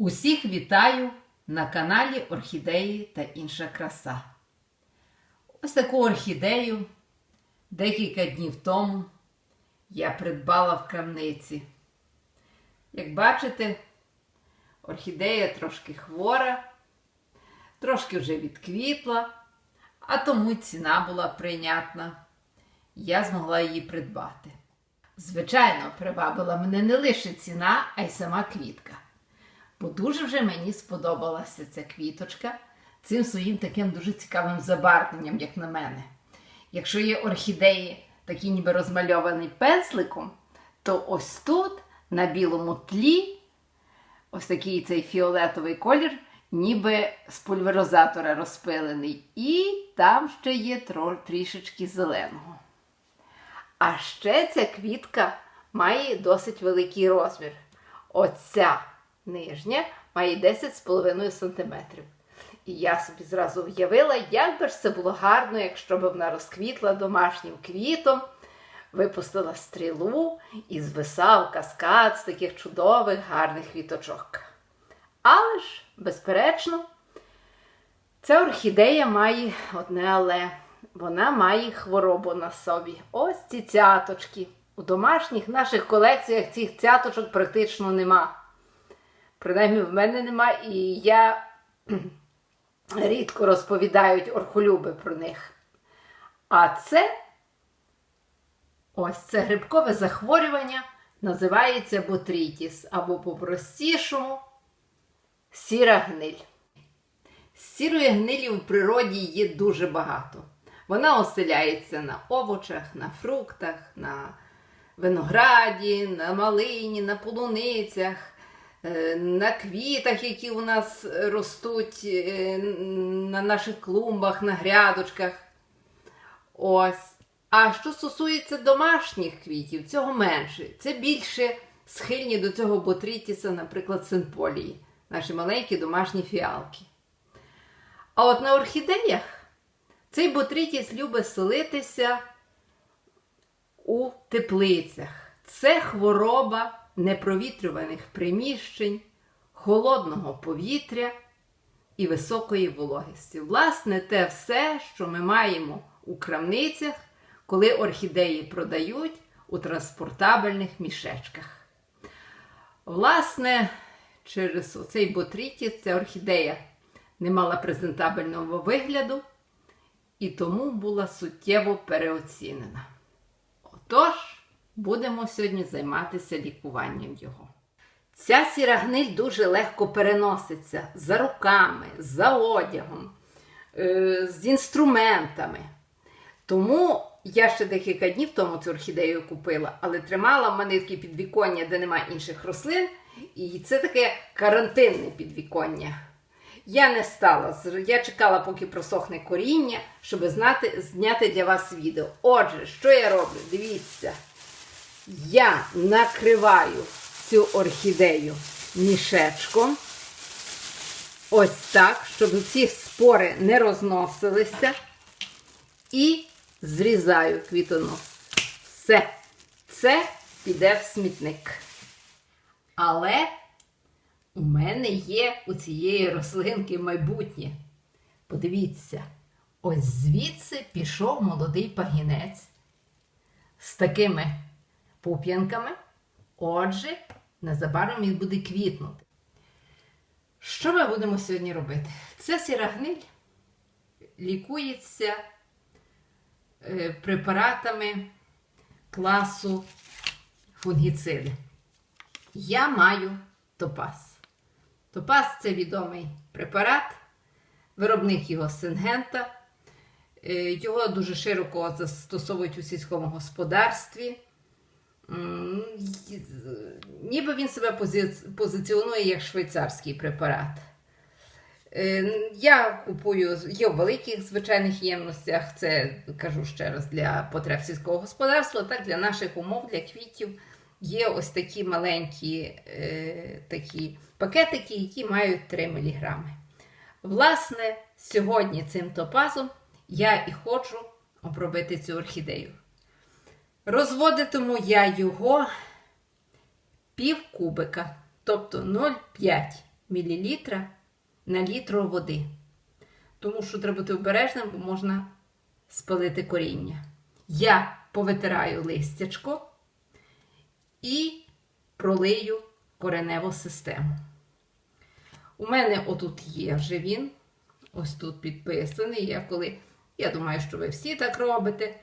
Усіх вітаю на каналі Орхідеї та інша краса. Ось таку орхідею декілька днів тому я придбала в крамниці. Як бачите, орхідея трошки хвора, трошки вже відквітла, а тому ціна була прийнятна. Я змогла її придбати. Звичайно, привабила мене не лише ціна, а й сама квітка. Бо дуже вже мені сподобалася ця квіточка цим своїм таким дуже цікавим забарвленням, як на мене. Якщо є орхідеї, такі ніби розмальовані пензликом, то ось тут, на білому тлі, ось такий цей фіолетовий колір, ніби з пульверизатора розпилений. І там ще є трішечки зеленого. А ще ця квітка має досить великий розмір. Оця нижня має 10,5 см. І я собі зразу уявила, як би ж це було гарно, якщо б вона розквітла домашнім квітом, випустила стрілу і звисав каскад з таких чудових гарних квіточок. Але ж, безперечно, Ця орхідея має одне але. Вона має хворобу на собі. Ось ці цяточки. У домашніх наших колекціях цих цяточок практично нема. Принаймні, в мене нема, і я рідко розповідають орхолюби про них. А це ось це грибкове захворювання називається ботрітіс, або по-простішому сіра гниль. Сірої гнилі в природі є дуже багато. Вона оселяється на овочах, на фруктах, на винограді, на малині, на полуницях, на квітах, які у нас ростуть е, на наших клумбах, на грядочках. Ось. А що стосується домашніх квітів, цього менше. Це більше схильні до цього ботрітіса, наприклад, синполії, наші маленькі домашні фіалки. А от на орхідеях цей ботритіс любить селитися у теплицях. Це хвороба непровітрюваних приміщень, холодного повітря і високої вологості. Власне, те все, що ми маємо у крамницях, коли орхідеї продають у транспортабельних мішечках. Власне, через цей ботритіс ця орхідея не мала презентабельного вигляду і тому була суттєво переоцінена. Отож, будемо сьогодні займатися лікуванням його. Ця сіра гниль дуже легко переноситься за руками, за одягом, е, з інструментами. Тому я ще декілька днів тому цю орхідею купила, але тримала в мене таке підвіконня, де немає інших рослин, і це таке карантинне підвіконня. Я не стала, я чекала, поки просохне коріння, щоб знати, зняти для вас відео. Отже, що я роблю? Дивіться, я накриваю цю орхідею мішечком. Ось так, щоб ці спори не розносилися. І зрізаю квітонос. Все, це піде в смітник. Але у мене є у цієї рослинки майбутнє. Подивіться, ось звідси пішов молодий пагінець з такими пуп'янками. Отже, незабаром він буде квітнути. Що ми будемо сьогодні робити? Це сіра гниль лікується е, препаратами класу фунгіциди. Я маю топаз. Топаз це відомий препарат, виробник його Сингента. Е, Його дуже широко застосовують у сільському господарстві. Ніби він себе позиціонує як швейцарський препарат. Е, Я купую є в великих звичайних ємностях, це кажу ще раз для потреб сільського господарства, так для наших умов, для квітів. Є ось такі маленькі е, такі пакетики, які мають 3 мг. Власне, сьогодні цим топазом я і хочу обробити цю орхідею. Розводитиму я його пів кубика, тобто 0,5 мл на літру води. Тому що треба бути обережним, бо можна спалити коріння. Я повитираю листячко і пролию кореневу систему. У мене отут є вже він. Ось тут підписаний. Я коли, я думаю, що ви всі так робите.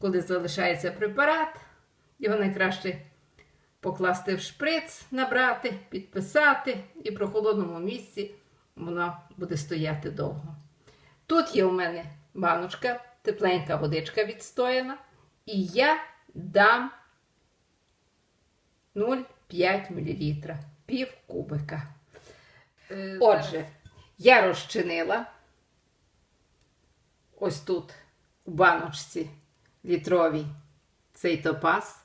Коли залишається препарат, його найкраще покласти в шприц, набрати, підписати, і при холодному місці воно буде стояти довго. Тут є у мене баночка, тепленька водичка відстояна, і я дам 0,5 мл, пів кубика. Е, Отже, я розчинила ось тут у баночці літровій цей топаз.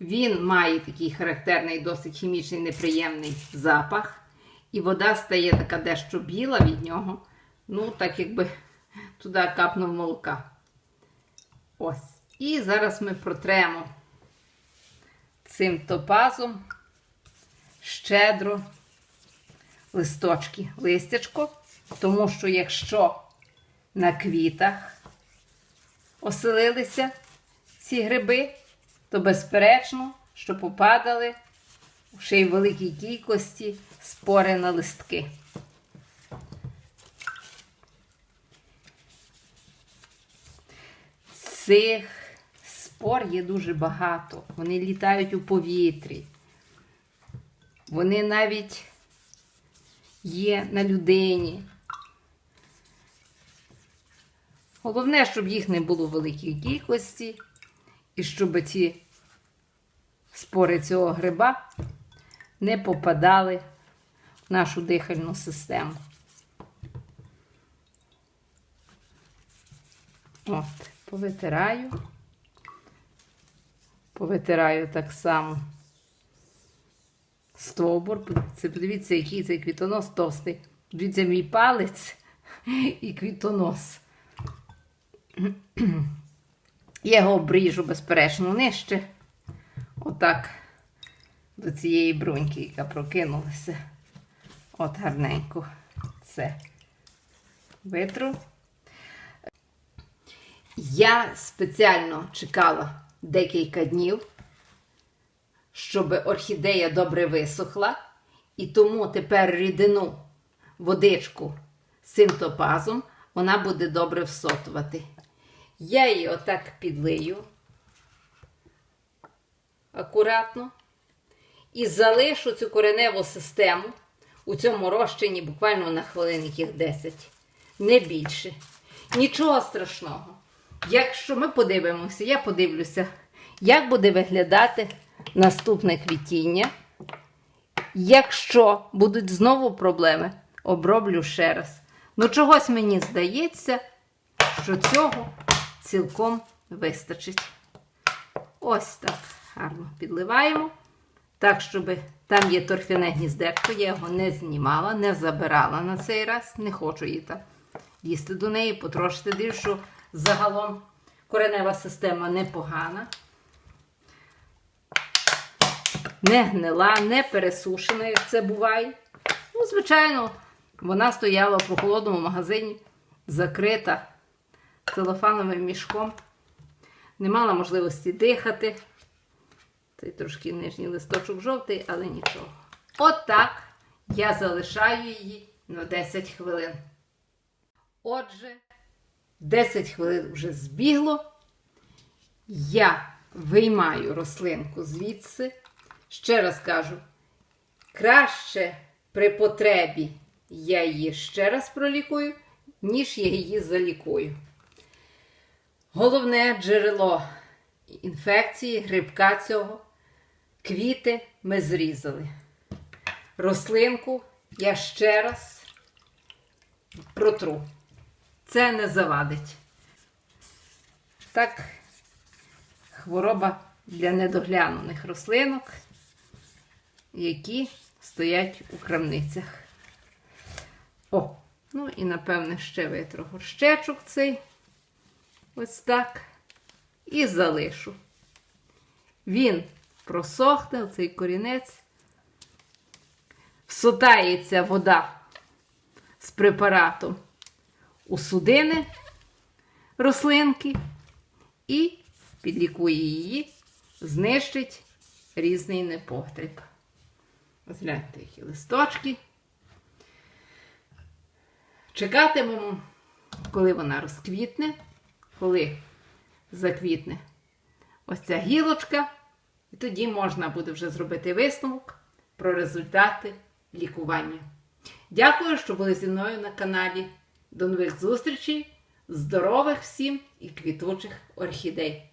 Він має такий характерний, досить хімічний, неприємний запах. І вода стає така дещо біла від нього. Ну, так якби туди капнув молока. Ось. І зараз ми протремо цим топазом щедро листочки, листячко, тому що якщо на квітах оселилися ці гриби, то безперечно, що попадали ще й в великій кількості спори на листки. Цих спор є дуже багато. Вони літають у повітрі. Вони навіть є на людині. Головне, щоб їх не було великій кількості, і щоб ці спори цього гриба не попадали в нашу дихальну систему. От, повитираю. Повитираю так само стовбур. Це подивіться, який цей квітонос товстий. Дивіться, мій палець і квітонос. Я його обріжу, безперечно, нижче. Отак до цієї бруньки, яка прокинулася. От гарненько це витру. Я спеціально чекала декілька днів, щоб орхідея добре висохла, і тому тепер рідину, водичку з цим топазом вона буде добре всотувати. Я її отак підлию акуратно і залишу цю кореневу систему у цьому розчині буквально на хвилин яких 10, не більше. Нічого страшного. Якщо ми подивимося, я подивлюся, як буде виглядати наступне квітіння. Якщо будуть знову проблеми, оброблю ще раз. Ну, чогось мені здається, що цього цілком вистачить. Ось так гарно підливаємо. Так, щоб там є торфяне гніздечко, я його не знімала, не забирала на цей раз, не хочу її там їсти до неї, потрошити дивлюсь, загалом коренева система непогана. Не гнила, не пересушена, як це буває. Ну, звичайно, вона стояла в прохолодному магазині, закрита целофановим мішком. Не мала можливості дихати. Цей трошки нижній листочок жовтий, але нічого. От я залишаю її на 10 хвилин. Отже, 10 хвилин вже збігло. Я виймаю рослинку звідси. Ще раз кажу, краще при потребі я її ще раз пролікую, ніж я її залікую. Головне джерело інфекції, грибка цього, квіти ми зрізали. Рослинку я ще раз протру. Це не завадить. Так, хвороба для недоглянених рослинок, які стоять у крамницях. О, ну і напевне ще витру горщечок цей. Ось так. І залишу. Він просохне, цей корінець. всотається вода з препаратом у судини рослинки і підлікує її, знищить різний непотріб. Ось гляньте, які листочки. Чекатимемо, коли вона розквітне, коли заквітне ось ця гілочка, і тоді можна буде вже зробити висновок про результати лікування. Дякую, що були зі мною на каналі. До нових зустрічей! Здорових всім і квітучих орхідей!